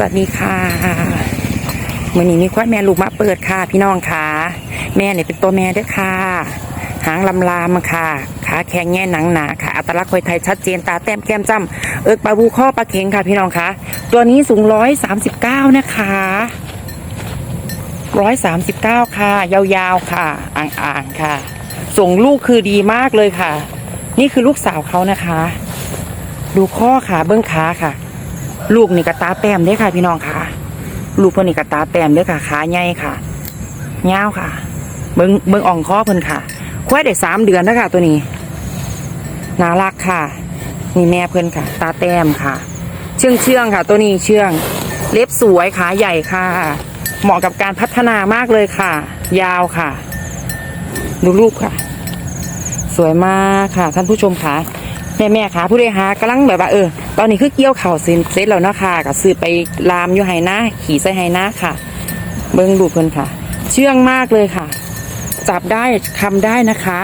สวัสดีค่ะมื่อนี้มีควายแม่ลูกมาเปิดค่ะ พี่น้องค่ะ แม่เนี่ยเป็นตัวแม่ด้วยค่ะ หางลำลามค่ะ ขาแข็งแง่หนังหนาค่ะ อัตลักษณ์คนไทยชัดเจนตาแต้มแก้มจ้ำเอิกปลาบูข้อปลาเข็งค่ะ พี่น้องค่ะ ตัวนี้สูงร้อยสามสิบเก้านะคะร้อยสามสิบเก้าค่ะ ยาวๆค่ะ อ่างๆค่ะ ส่งลูกคือดีมากเลยค่ะ นี่คือลูกสาวเขานะคะ ดูข้อขาเบื้องขาค่ะ ลูกนี่กระตาแต้มเด้ค่ะพี่น้องค่ะ ลูกเพิ่นนี่กระตาแต้มเด้ค่ะขาใหญ่ค่ะยาวค่ะ เบิ้งเบิ้งอ่องคอเพิ่นค่ะควายได้สามเดือนแล้วค่ะ ตัวนี้น่ารักค่ะ นี่แม่เพิ่นค่ะ ตาแต้มค่ะ เชื่องเชื่องค่ะ ตัวนี้เชื่อง เล็บสวยขาใหญ่ค่ะ เหมาะกับการพัฒนามากเลยค่ะ ยาวค่ะ ดูลูกค่ะ สวยมากค่ะ ท่านผู้ชมค่ะแม่แม่ค่ะ ผู้ใดหากำลังแบบว่าเออ ตอนนี้คือเกี่ยวเข่าเซ็นเซ็ตแล้วนะคะก็ซื้อไปลามอยู่ไฮนาขี่ใส่ไฮนาค่ะ เบิ้งดูเพิ่นค่ะ เชื่องมากเลยค่ะ จับได้คำได้นะคะ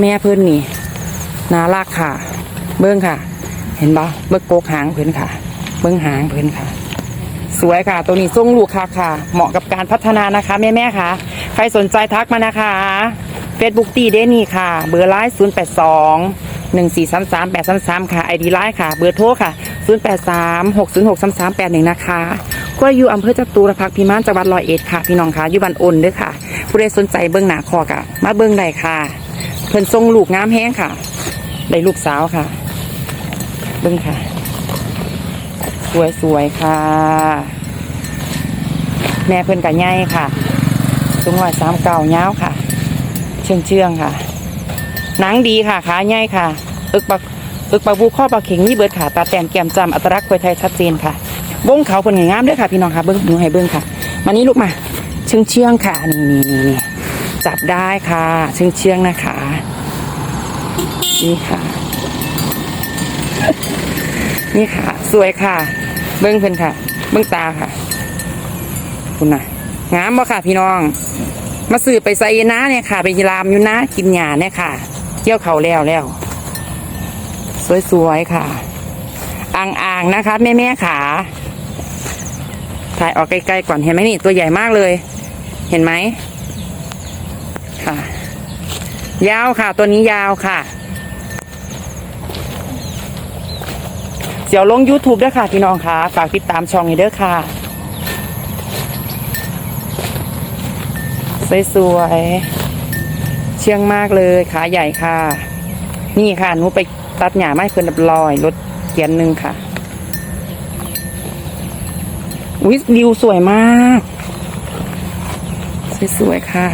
แม่เพิ่นนี่น่ารักค่ะ เบิ้งค่ะ เห็นปะเบิ้งโกกหางเพิ่นค่ะ เบิ้งหางเพิ่นค่ะ สวยค่ะ ตัวนี้ทรงลูกค่ะค่ะ เหมาะกับการพัฒนานะคะ แม่แม่ค่ะ ใครสนใจทักมานะคะ Facebook ตีเดนี่ค่ะ เบอร์ไลน์ศูนย์แปดสอง 0 8 2 1 4 3 3 8 3 3ค่ะ ID ไลน์ค่ะ เบอร์โทรค่ะ0 8 3 6 0 6 3 3 8 1นย์หกสามสามแปดหนึ่งนะคะก็อยู่อำเภอจตุรพักษ์พิมานจังหวัดร้อยเอ็ดค่ะ พี่น้องค่ะอยู่บ้านอ้นด้วยค่ะ ผู้ใดสนใจเบิ้องหนาคอกะมาเบิ้องได้ค่ะ เพิ่นทรงลูกงามแห้งค่ะ ได้ลูกสาวค่ะ เบิ้องค่ะ สวยๆค่ะ แม่เพิ่นกับใหญ่ค่ะสูงร้อยสามเก้าเงาวค่ะ เชื่องเชื่องค่ะ หนังดีค่ะขาใหญ่ค่ะ อึกปักอึกปักบูข้อปลาเข็งนี่เบิดค่ะตาแต้มแก้มจำอัตลักษณ์ควยไทยชัดเจนค่ะวงเขาเป็นงามด้วยค่ะ พี่น้องค่ะเบิ้งหนูให้เบิ้งค่ะมานี่ลูกมาเชื่องเชื่องค่ะนี่นี่นี่จับได้ค่ะเชื่องเชื่องนะคะนี่ค่ะ นี่ค่ะ สวยค่ะ เบิ้งเพิ่นค่ะ เบิ้งตาค่ะ คุณนะงามบ่ค่ะ พี่น้อง มาสืบไปไซนะเนี่ยค่ะ ไปยีรามอยู่นะกินหญ้าเนี่ยค่ะ เกี่ยวเขาแล้วแล้ว สวยๆค่ะ อ่างๆนะคะ แม่ๆขาถ่ายออกใกล้ๆก่อนเห็นไหมนี่ตัวใหญ่มากเลย เห็นไหมค่ะ ยาวค่ะ ตัวนี้ยาวค่ะเดี๋ยวลง YouTube ด้วยค่ะพี่น้องค่ะ ฝากติดตามช่องนี้ด้วยค่ะ สวยๆ เชื่องมากเลยขาใหญ่ค่ะ นี่ค่ะหนูไปตัดหญ้าไม้เพื่อนับลอยรถเกียนหนึ่งค่ะวิวสวยมาก สวยๆค่ะ